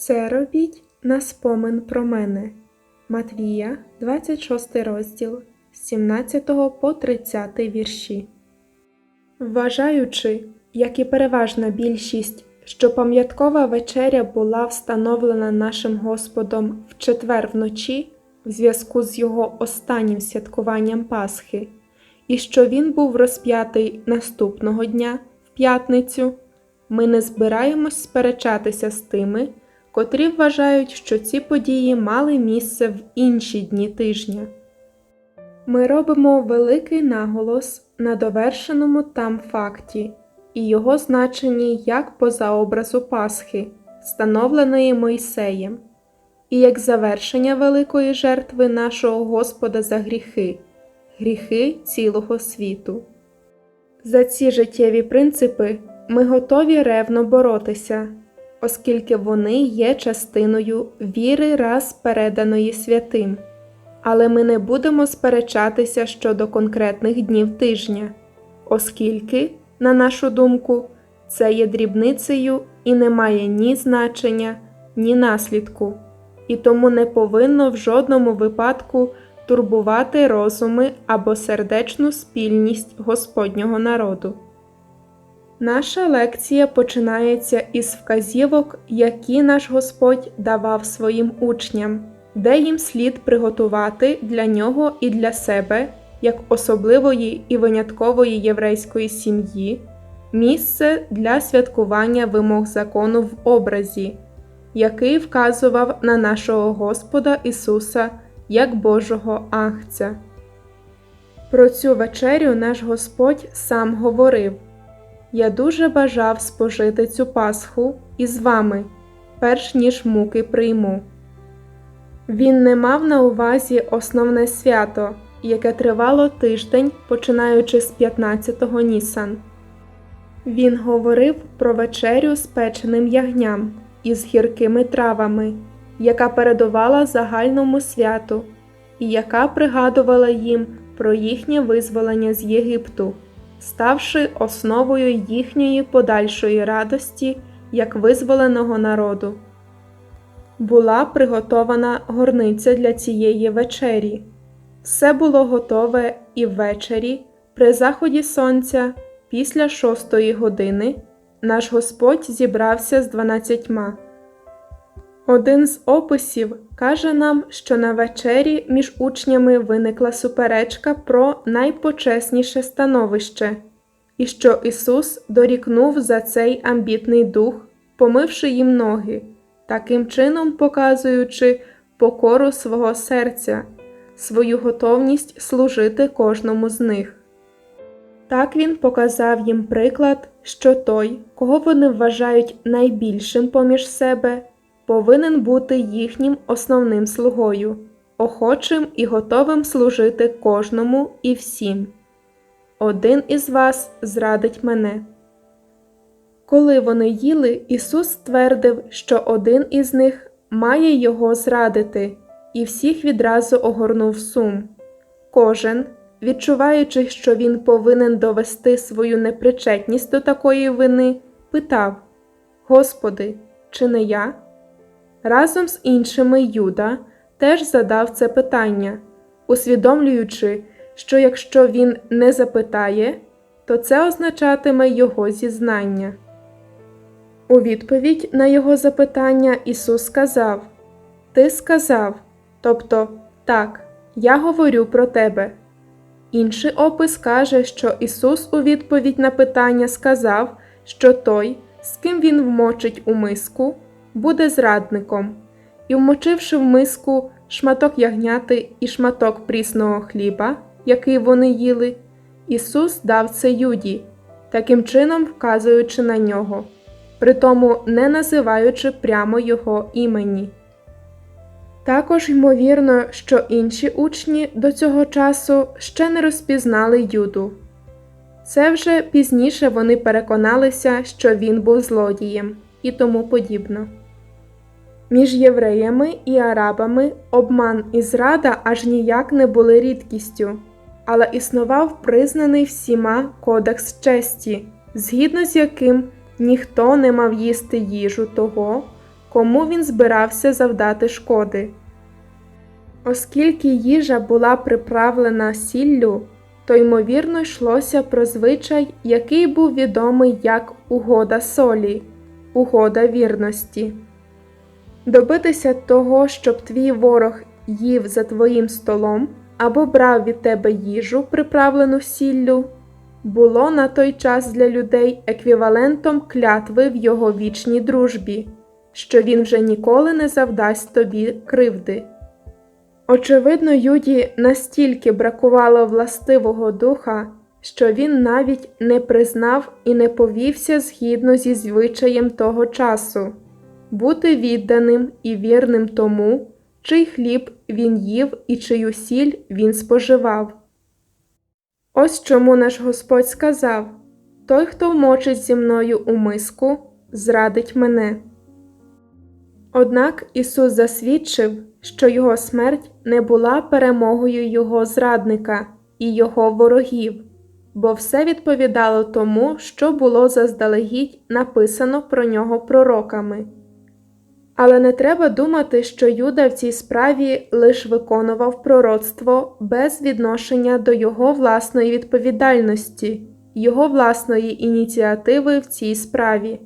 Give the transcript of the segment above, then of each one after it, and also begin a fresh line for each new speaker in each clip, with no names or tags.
Це робіть на спомин про мене. Матвія, 26 розділ, з 17 по 30 вірші. Вважаючи, як і переважна більшість, що пам'яткова вечеря була встановлена нашим Господом в четвер вночі в зв'язку з його останнім святкуванням Пасхи, і що він був розп'ятий наступного дня, в п'ятницю, ми не збираємось сперечатися з тими, котрі вважають, що ці події мали місце в інші дні тижня. Ми робимо великий наголос на довершеному там факті і його значенні як позаобразу Пасхи, встановленої Мойсеєм, і як завершення великої жертви нашого Господа за гріхи, гріхи цілого світу. За ці життєві принципи ми готові ревно боротися, оскільки вони є частиною віри раз переданої святим. Але ми не будемо сперечатися щодо конкретних днів тижня, оскільки, на нашу думку, це є дрібницею і не має ні значення, ні наслідку, і тому не повинно в жодному випадку турбувати розуми або сердечну спільність Господнього народу. Наша лекція починається із вказівок, які наш Господь давав своїм учням, де їм слід приготувати для нього і для себе, як особливої і виняткової єврейської сім'ї, місце для святкування вимог закону в образі, який вказував на нашого Господа Ісуса як Божого Агця. Про цю вечерю наш Господь сам говорив. Я дуже бажав спожити цю Пасху із вами, перш ніж муки прийму. Він не мав на увазі основне свято, яке тривало тиждень, починаючи з 15-го Нісан. Він говорив про вечерю з печеним ягням із гіркими травами, яка передувала загальному святу, і яка пригадувала їм про їхнє визволення з Єгипту ставши основою їхньої подальшої радості як визволеного народу. Була приготована горниця для цієї вечері. Все було готове і ввечері, при заході сонця, після шостої години, наш Господь зібрався з дванадцятьма. Один з описів каже нам, що на вечері між учнями виникла суперечка про найпочесніше становище, і що Ісус дорікнув за цей амбітний дух, помивши їм ноги, таким чином показуючи покору свого серця, свою готовність служити кожному з них. Так він показав їм приклад, що той, кого вони вважають найбільшим поміж себе повинен бути їхнім основним слугою, охочим і готовим служити кожному і всім. Один із вас зрадить мене. Коли вони їли, Ісус ствердив, що один із них має його зрадити, і всіх відразу огорнув сум. Кожен, відчуваючи, що він повинен довести свою непричетність до такої вини, питав Господи, чи не я? Разом з іншими Юда теж задав це питання, усвідомлюючи, що якщо він не запитає, то це означатиме його зізнання. У відповідь на його запитання Ісус сказав: Ти сказав, тобто так, я говорю про тебе. Інший опис каже, що Ісус у відповідь на питання сказав, що той, з ким він вмочить у миску, буде зрадником, і, вмочивши в миску шматок ягняти і шматок прісного хліба, який вони їли, Ісус дав це Юді, таким чином вказуючи на нього, притому не називаючи прямо його імені. Також ймовірно, що інші учні до цього часу ще не розпізнали Юду. Це вже пізніше вони переконалися, що він був злодієм і тому подібно. Між євреями і арабами обман і зрада аж ніяк не були рідкістю, але існував признаний всіма кодекс честі, згідно з яким ніхто не мав їсти їжу того, кому він збирався завдати шкоди. Оскільки їжа була приправлена сіллю, то ймовірно йшлося про звичай, який був відомий як угода солі, угода вірності. Добитися того, щоб твій ворог їв за твоїм столом або брав від тебе їжу, приправлену сіллю, було на той час для людей еквівалентом клятви в його вічній дружбі, що він вже ніколи не завдасть тобі кривди. Очевидно, Юді настільки бракувало властивого духа, що він навіть не признав і не повівся згідно зі звичаєм того часу бути відданим і вірним тому, чий хліб він їв і чию сіль він споживав. Ось чому наш Господь сказав Той, хто вмочить зі мною у миску, зрадить мене. Однак Ісус засвідчив, що Його смерть не була перемогою Його зрадника і Його ворогів, бо все відповідало тому, що було заздалегідь написано про нього пророками. Але не треба думати, що Юда в цій справі лише виконував пророцтво без відношення до його власної відповідальності, його власної ініціативи в цій справі.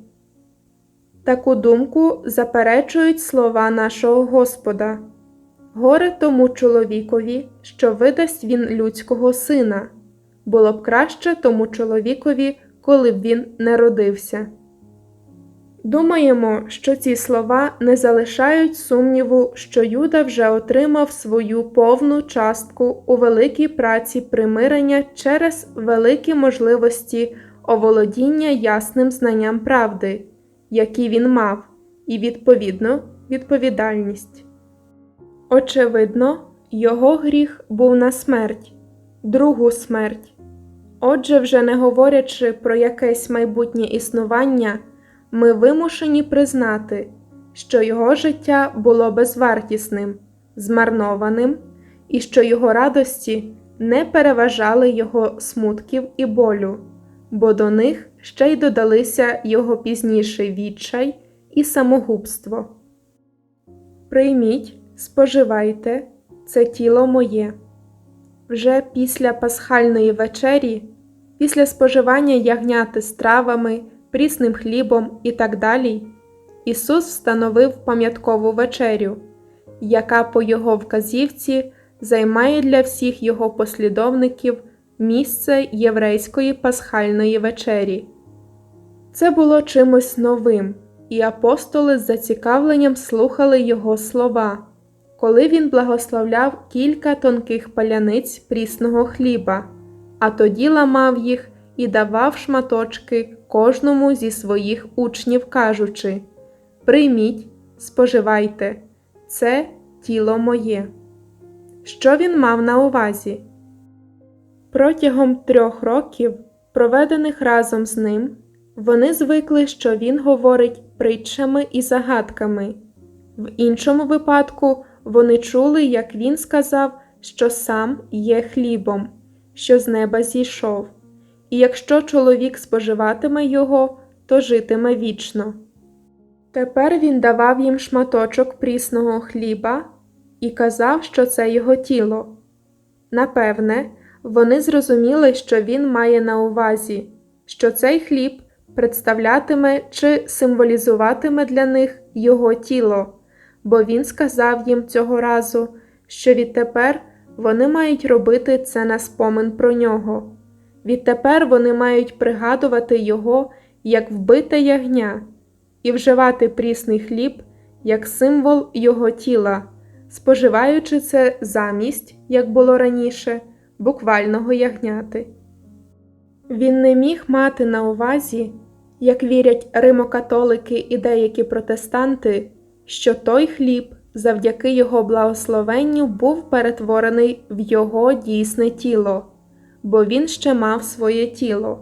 Таку думку заперечують слова нашого Господа Горе тому чоловікові, що видасть він людського сина, було б краще тому чоловікові, коли б він не родився. Думаємо, що ці слова не залишають сумніву, що Юда вже отримав свою повну частку у великій праці примирення через великі можливості оволодіння ясним знанням правди, які він мав, і, відповідно, відповідальність. Очевидно, його гріх був на смерть, другу смерть. Отже, вже не говорячи про якесь майбутнє існування ми вимушені признати, що його життя було безвартісним, змарнованим, і що його радості не переважали його смутків і болю, бо до них ще й додалися його пізніший відчай і самогубство. Прийміть, споживайте це тіло моє. Вже після пасхальної вечері, після споживання ягняти з травами прісним хлібом і так далі, Ісус встановив пам'яткову вечерю, яка по Його вказівці займає для всіх Його послідовників місце єврейської пасхальної вечері. Це було чимось новим, і апостоли з зацікавленням слухали Його слова, коли він благословляв кілька тонких паляниць прісного хліба, а тоді ламав їх і давав шматочки кожному зі своїх учнів, кажучи Прийміть, споживайте, це тіло моє. Що він мав на увазі? Протягом трьох років, проведених разом з ним, вони звикли, що він говорить притчами і загадками. В іншому випадку вони чули, як він сказав, що сам є хлібом, що з неба зійшов і якщо чоловік споживатиме його, то житиме вічно. Тепер він давав їм шматочок прісного хліба і казав, що це його тіло. Напевне, вони зрозуміли, що він має на увазі, що цей хліб представлятиме чи символізуватиме для них його тіло, бо він сказав їм цього разу, що відтепер вони мають робити це на спомин про нього. Відтепер вони мають пригадувати його як вбите ягня і вживати прісний хліб як символ його тіла, споживаючи це замість, як було раніше, буквального ягняти. Він не міг мати на увазі, як вірять римокатолики і деякі протестанти, що той хліб завдяки його благословенню був перетворений в його дійсне тіло бо він ще мав своє тіло.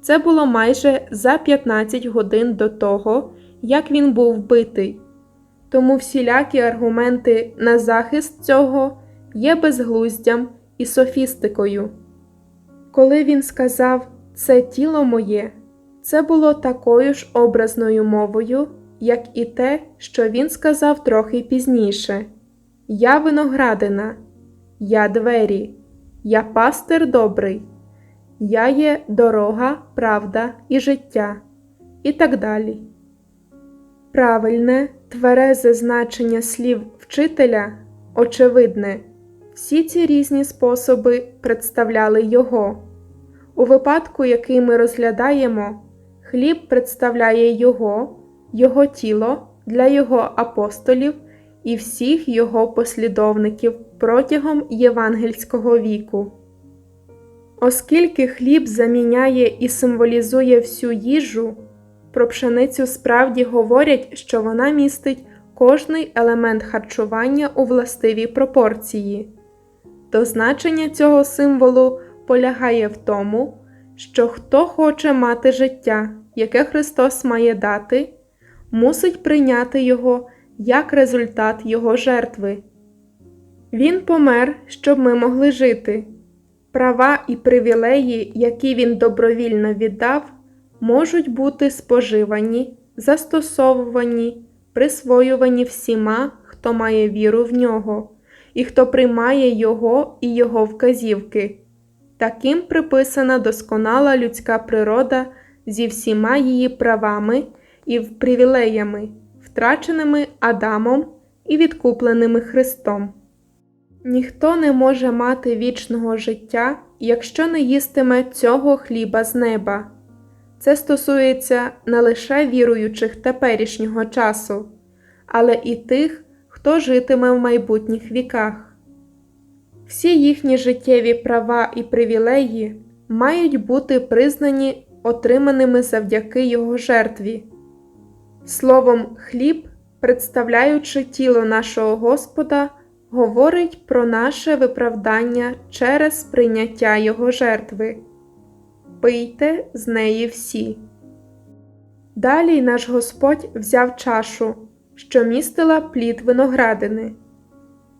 Це було майже за 15 годин до того, як він був вбитий. Тому всілякі аргументи на захист цього є безглуздям і софістикою. Коли він сказав це тіло моє, це було такою ж образною мовою, як і те, що він сказав трохи пізніше: Я виноградина, я двері, я пастир добрий, я є дорога, правда і життя, і так далі. Правильне, тверезе значення слів вчителя очевидне, всі ці різні способи представляли його. У випадку, який ми розглядаємо, хліб представляє його, його тіло для його апостолів і всіх його послідовників протягом євангельського віку. Оскільки хліб заміняє і символізує всю їжу, про пшеницю справді говорять, що вона містить кожний елемент харчування у властивій пропорції, то значення цього символу полягає в тому, що хто хоче мати життя, яке Христос має дати, мусить прийняти його як результат Його жертви. Він помер, щоб ми могли жити. Права і привілеї, які він добровільно віддав, можуть бути споживані, застосовувані, присвоювані всіма, хто має віру в нього, і хто приймає його і його вказівки. Таким приписана досконала людська природа зі всіма її правами і привілеями, втраченими Адамом і відкупленими Христом. Ніхто не може мати вічного життя, якщо не їстиме цього хліба з неба. Це стосується не лише віруючих теперішнього часу, але і тих, хто житиме в майбутніх віках. Всі їхні життєві права і привілеї мають бути признані отриманими завдяки його жертві. Словом, хліб, представляючи тіло нашого Господа, говорить про наше виправдання через прийняття Його жертви. Пийте з неї всі. Далі наш Господь взяв чашу, що містила плід виноградини.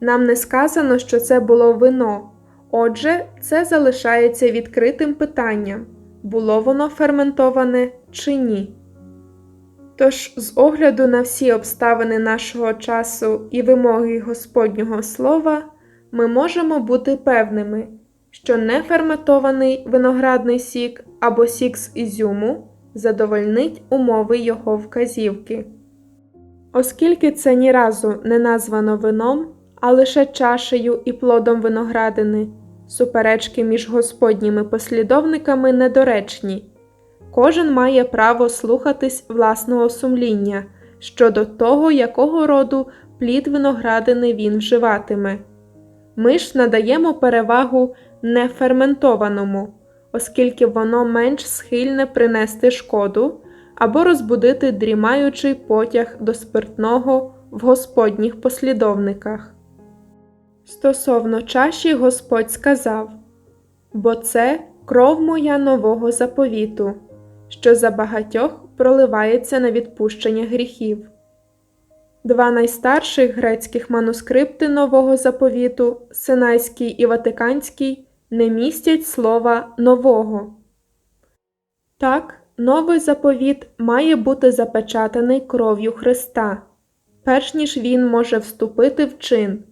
Нам не сказано, що це було вино, отже, це залишається відкритим питанням було воно ферментоване чи ні. Тож, з огляду на всі обставини нашого часу і вимоги Господнього Слова, ми можемо бути певними, що неферментований виноградний сік або сік з ізюму задовольнить умови його вказівки. Оскільки це ні разу не названо вином, а лише чашею і плодом виноградини, суперечки між Господніми послідовниками недоречні. Кожен має право слухатись власного сумління щодо того, якого роду плід виноградини він вживатиме. Ми ж надаємо перевагу неферментованому, оскільки воно менш схильне принести шкоду або розбудити дрімаючий потяг до спиртного в Господніх послідовниках. Стосовно чаші Господь сказав Бо це кров моя нового заповіту що за багатьох проливається на відпущення гріхів. Два найстарших грецьких манускрипти Нового заповіту, Синайський і Ватиканський, не містять слова нового. Так, новий заповіт має бути запечатаний кров'ю Христа, перш ніж він може вступити в чин,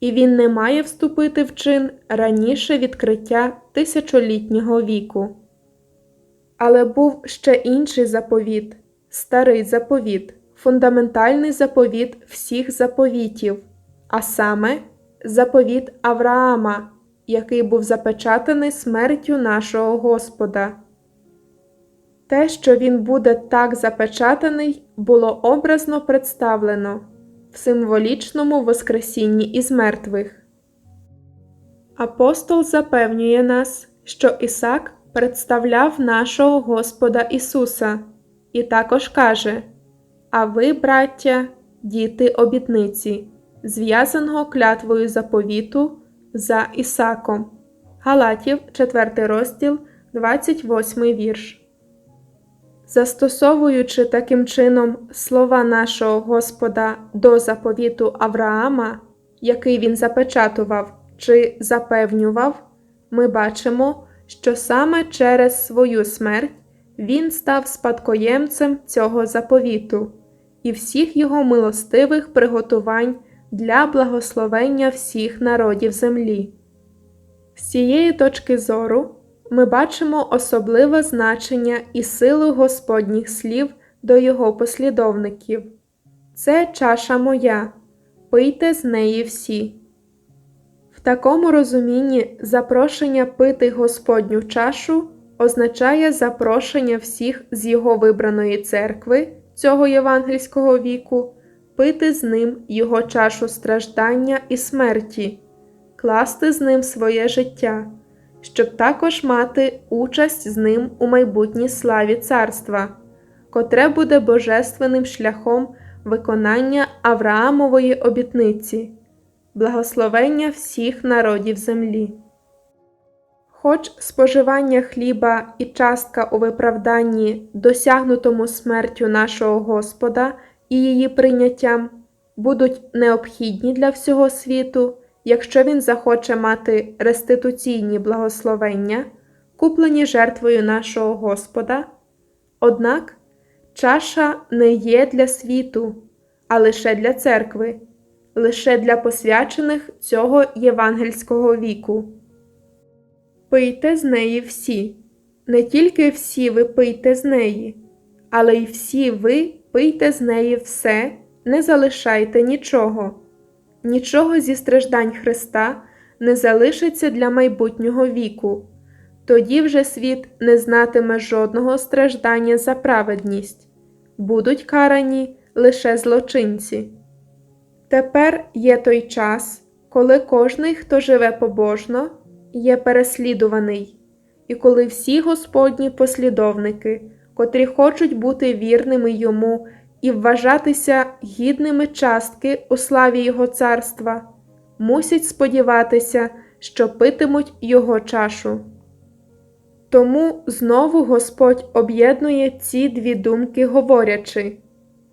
і він не має вступити в чин раніше відкриття тисячолітнього віку. Але був ще інший заповіт, старий заповіт, фундаментальний заповіт всіх заповітів, а саме заповіт Авраама, який був запечатаний смертю нашого Господа. Те, що він буде так запечатаний, було образно представлено в символічному Воскресінні із мертвих. Апостол запевнює нас, що Ісак представляв нашого Господа Ісуса, і також каже: А ви, браття, діти обітниці, зв'язаного клятвою заповіту за Ісаком. Галатів, 4 розділ, 28 вірш. Застосовуючи таким чином слова нашого Господа до заповіту Авраама, який він запечатував чи запевнював, ми бачимо, що саме через свою смерть він став спадкоємцем цього заповіту, і всіх його милостивих приготувань для благословення всіх народів землі. З цієї точки зору ми бачимо особливе значення і силу Господніх слів до його послідовників. Це чаша моя, пийте з неї всі. Такому розумінні запрошення пити Господню чашу означає запрошення всіх з його вибраної церкви цього євангельського віку пити з ним його чашу страждання і смерті, класти з ним своє життя, щоб також мати участь з ним у майбутній славі царства, котре буде божественним шляхом виконання Авраамової обітниці, благословення всіх народів землі. Хоч споживання хліба і частка у виправданні, досягнутому смертю нашого Господа і її прийняттям, будуть необхідні для всього світу, якщо він захоче мати реституційні благословення, куплені жертвою нашого Господа, однак чаша не є для світу, а лише для церкви, лише для посвячених цього євангельського віку. Пийте з неї всі, не тільки всі ви пийте з неї, але й всі ви пийте з неї все, не залишайте нічого, нічого зі страждань Христа не залишиться для майбутнього віку, тоді вже світ не знатиме жодного страждання за праведність, будуть карані лише злочинці. Тепер є той час, коли кожний, хто живе побожно, є переслідуваний, і коли всі Господні послідовники, котрі хочуть бути вірними йому і вважатися гідними частки у славі Його царства, мусять сподіватися, що питимуть Його чашу. Тому знову Господь об'єднує ці дві думки, говорячи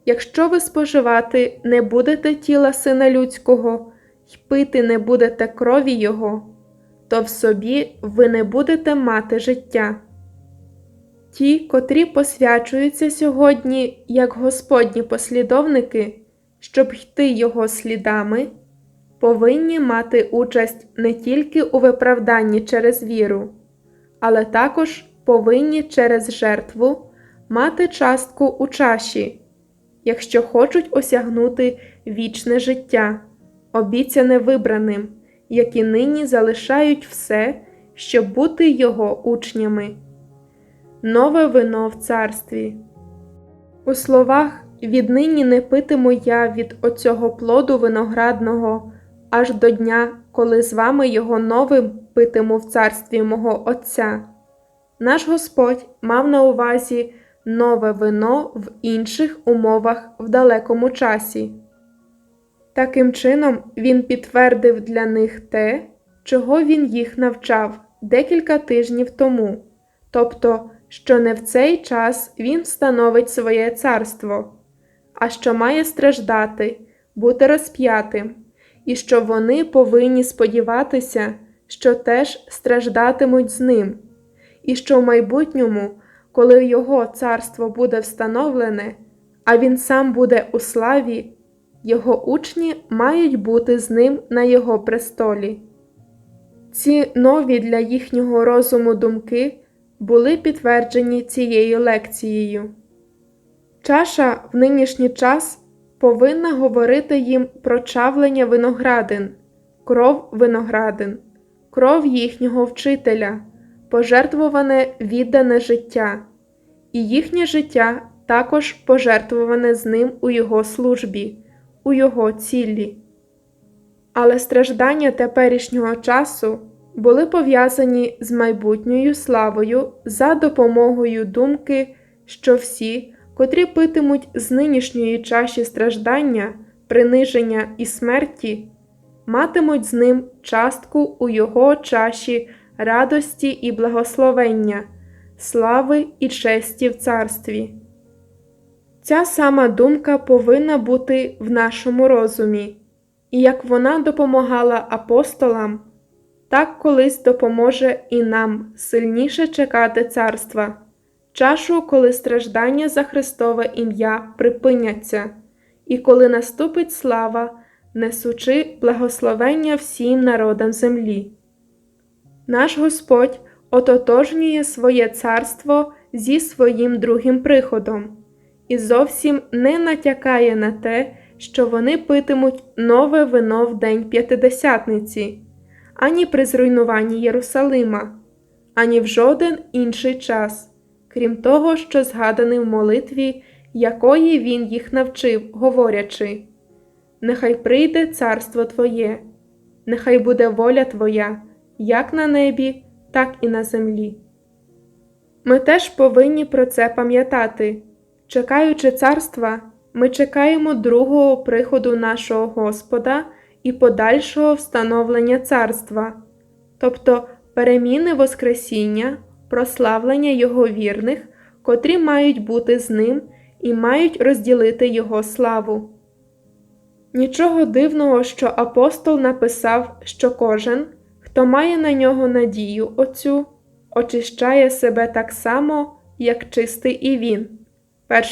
якщо ви споживати не будете тіла Сина Людського й пити не будете крові Його, то в собі ви не будете мати життя. Ті, котрі посвячуються сьогодні як Господні послідовники, щоб йти Його слідами, повинні мати участь не тільки у виправданні через віру, але також повинні через жертву мати частку у чаші, якщо хочуть осягнути вічне життя, обіцяне вибраним, які нині залишають все, щоб бути Його учнями нове вино в царстві. У словах віднині не питиму я від оцього плоду виноградного аж до дня, коли з вами його новим питиму в царстві мого Отця. Наш Господь мав на увазі нове вино в інших умовах в далекому часі. Таким чином, Він підтвердив для них те, чого він їх навчав декілька тижнів тому, тобто що не в цей час він встановить своє царство, а що має страждати, бути розп'ятим, і що вони повинні сподіватися, що теж страждатимуть з ним, і що в майбутньому, коли його царство буде встановлене, а він сам буде у славі, його учні мають бути з ним на його престолі. Ці нові для їхнього розуму думки були підтверджені цією лекцією. Чаша в нинішній час повинна говорити їм про чавлення виноградин, кров виноградин, кров їхнього вчителя, пожертвуване віддане життя, і їхнє життя також пожертвуване з ним у його службі, у його ціллі. Але страждання теперішнього часу були пов'язані з майбутньою славою за допомогою думки, що всі, котрі питимуть з нинішньої чаші страждання, приниження і смерті, матимуть з ним частку у його чаші радості і благословення, слави і честі в царстві. Ця сама думка повинна бути в нашому розумі, і як вона допомагала апостолам так колись допоможе і нам сильніше чекати царства, чашу, коли страждання за Христове ім'я припиняться, і коли наступить слава, несучи благословення всім народам землі. Наш Господь ототожнює своє царство зі своїм другим приходом і зовсім не натякає на те, що вони питимуть нове вино в день п'ятидесятниці, ані при зруйнуванні Єрусалима, ані в жоден інший час, крім того, що згаданий в молитві, якої він їх навчив, говорячи: Нехай прийде царство Твоє, нехай буде воля Твоя, як на небі, так і на землі. Ми теж повинні про це пам'ятати. Чекаючи царства, ми чекаємо другого приходу нашого Господа і подальшого встановлення царства, тобто переміни Воскресіння, прославлення Його вірних, котрі мають бути з ним і мають розділити Його славу. Нічого дивного, що апостол написав, що кожен, хто має на нього надію оцю, очищає себе так само, як чистий і він.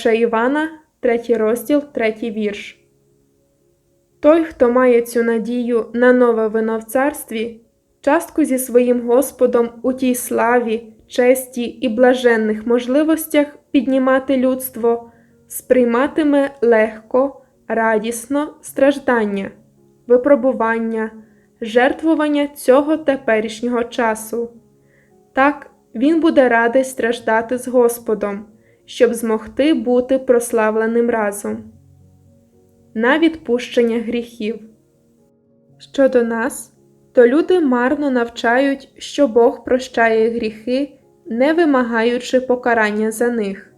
1 Івана, 3 розділ, 3 вірш. Той, хто має цю надію на нове вино в царстві, частку зі своїм Господом у тій славі, честі і блаженних можливостях піднімати людство, сприйматиме легко, радісно страждання, випробування, жертвування цього теперішнього часу. Так, він буде радий страждати з Господом щоб змогти бути прославленим разом. На відпущення гріхів. Щодо нас, то люди марно навчають, що Бог прощає гріхи, не вимагаючи покарання за них.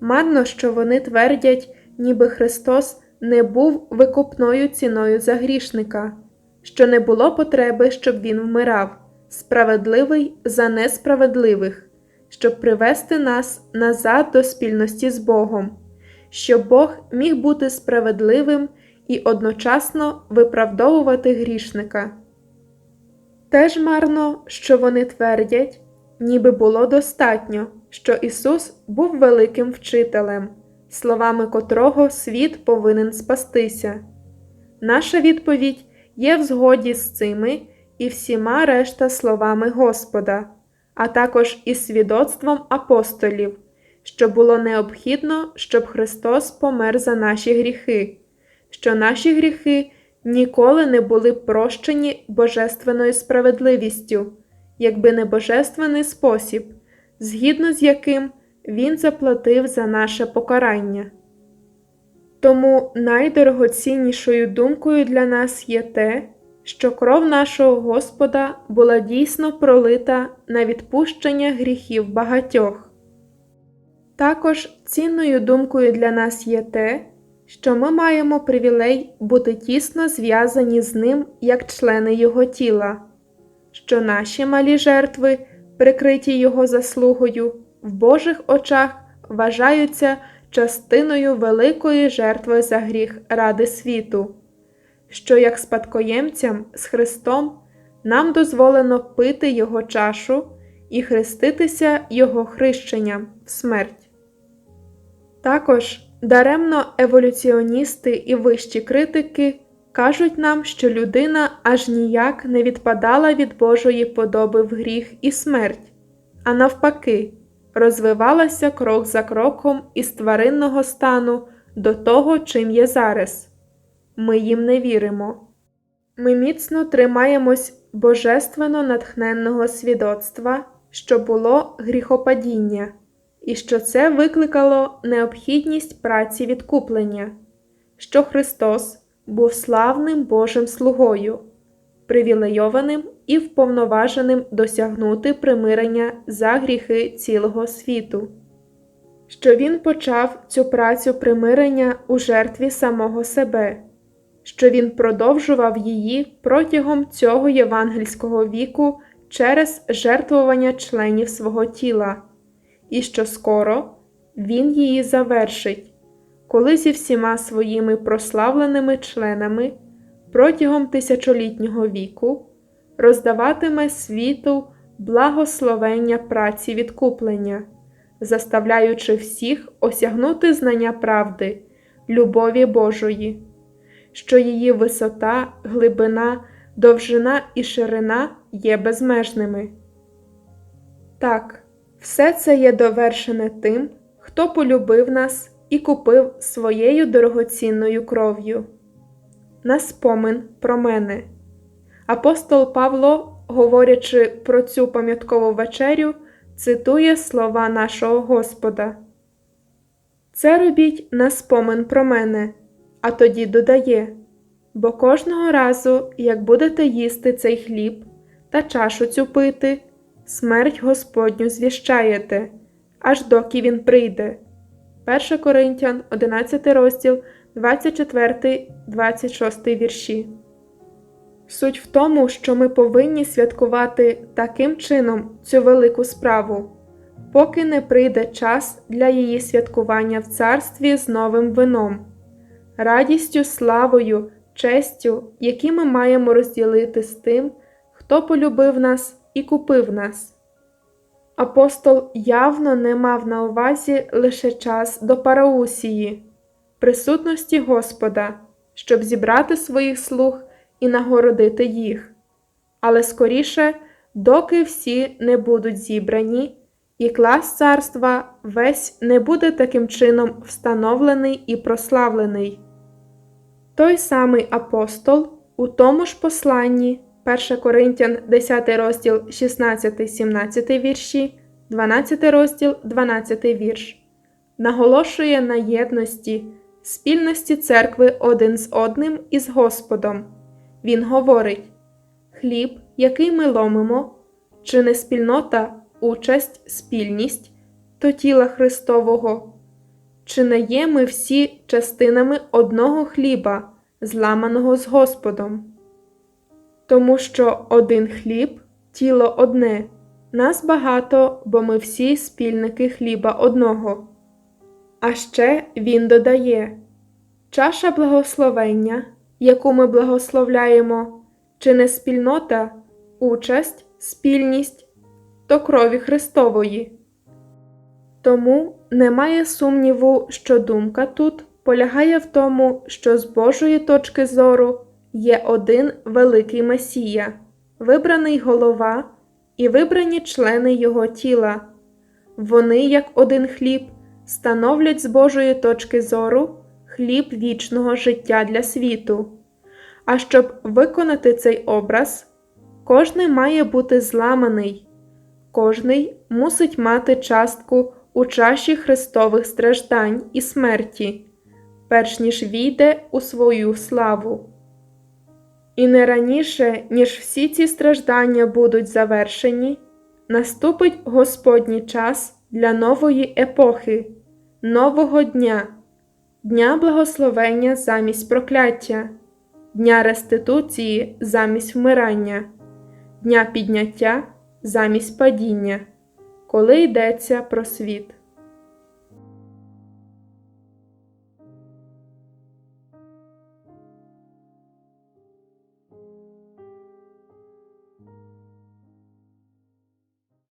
Марно, що вони твердять, ніби Христос не був викупною ціною за грішника, що не було потреби, щоб Він вмирав, справедливий за несправедливих щоб привести нас назад до спільності з Богом, щоб Бог міг бути справедливим і одночасно виправдовувати грішника. Теж марно, що вони твердять, ніби було достатньо, що Ісус був великим вчителем, словами котрого світ повинен спастися. Наша відповідь є в згоді з цими і всіма решта словами Господа а також із свідоцтвом апостолів, що було необхідно, щоб Христос помер за наші гріхи, що наші гріхи ніколи не були прощені божественною справедливістю, якби не божественний спосіб, згідно з яким Він заплатив за наше покарання. Тому найдорогоціннішою думкою для нас є те, що кров нашого Господа була дійсно пролита на відпущення гріхів багатьох. Також цінною думкою для нас є те, що ми маємо привілей бути тісно зв'язані з ним як члени Його тіла, що наші малі жертви, прикриті Його заслугою, в Божих очах вважаються частиною великої жертви за гріх ради світу що як спадкоємцям з Христом нам дозволено пити Його чашу і хреститися Його хрещенням в смерть. Також даремно еволюціоністи і вищі критики кажуть нам, що людина аж ніяк не відпадала від Божої подоби в гріх і смерть, а навпаки, розвивалася крок за кроком із тваринного стану до того, чим є зараз ми їм не віримо. Ми міцно тримаємось божественно натхненного свідоцтва, що було гріхопадіння, і що це викликало необхідність праці відкуплення, що Христос був славним Божим слугою, привілейованим і вповноваженим досягнути примирення за гріхи цілого світу. Що Він почав цю працю примирення у жертві самого себе що він продовжував її протягом цього євангельського віку через жертвування членів свого тіла, і що скоро він її завершить, коли зі всіма своїми прославленими членами протягом тисячолітнього віку роздаватиме світу благословення праці відкуплення, заставляючи всіх осягнути знання правди любові Божої, що її висота, глибина, довжина і ширина є безмежними. Так, все це є довершене тим, хто полюбив нас і купив своєю дорогоцінною кров'ю. На спомин про мене. Апостол Павло, говорячи про цю пам'яткову вечерю, цитує слова нашого Господа. Це робіть на спомин про мене, а тоді додає, бо кожного разу, як будете їсти цей хліб та чашу цю пити, смерть Господню звіщаєте, аж доки він прийде. 1 Коринтян, 11 розділ, 24, 26 вірші. Суть в тому, що ми повинні святкувати таким чином цю велику справу, поки не прийде час для її святкування в царстві з новим вином, радістю, славою, честю, які ми маємо розділити з тим, хто полюбив нас і купив нас. Апостол явно не мав на увазі лише час до параусії, присутності Господа, щоб зібрати своїх слуг і нагородити їх, але скоріше, доки всі не будуть зібрані, і клас царства весь не буде таким чином встановлений і прославлений. Той самий апостол у тому ж посланні 1 Коринтян 10 розділ 16-17 вірші, 12 розділ 12 вірш, наголошує на єдності, спільності церкви один з одним і з Господом. Він говорить: хліб, який ми ломимо, чи не спільнота, участь, спільність то тіла Христового, чи не є ми всі частинами одного хліба, зламаного з Господом? Тому що один хліб, тіло одне, нас багато, бо ми всі спільники хліба одного. А ще він додає чаша благословення, яку ми благословляємо, чи не спільнота, участь, спільність то крові Христової. Тому немає сумніву, що думка тут полягає в тому, що з Божої точки зору є один великий Месія, вибраний голова і вибрані члени Його тіла. Вони, як один хліб, становлять з Божої точки зору хліб вічного життя для світу. А щоб виконати цей образ, кожний має бути зламаний, кожний мусить мати частку у чаші Христових страждань і смерті, перш ніж війде у свою славу. І не раніше, ніж всі ці страждання будуть завершені, наступить Господній час для нової епохи, нового дня, дня благословення замість прокляття, дня реституції замість вмирання, дня підняття замість падіння, коли йдеться про світ.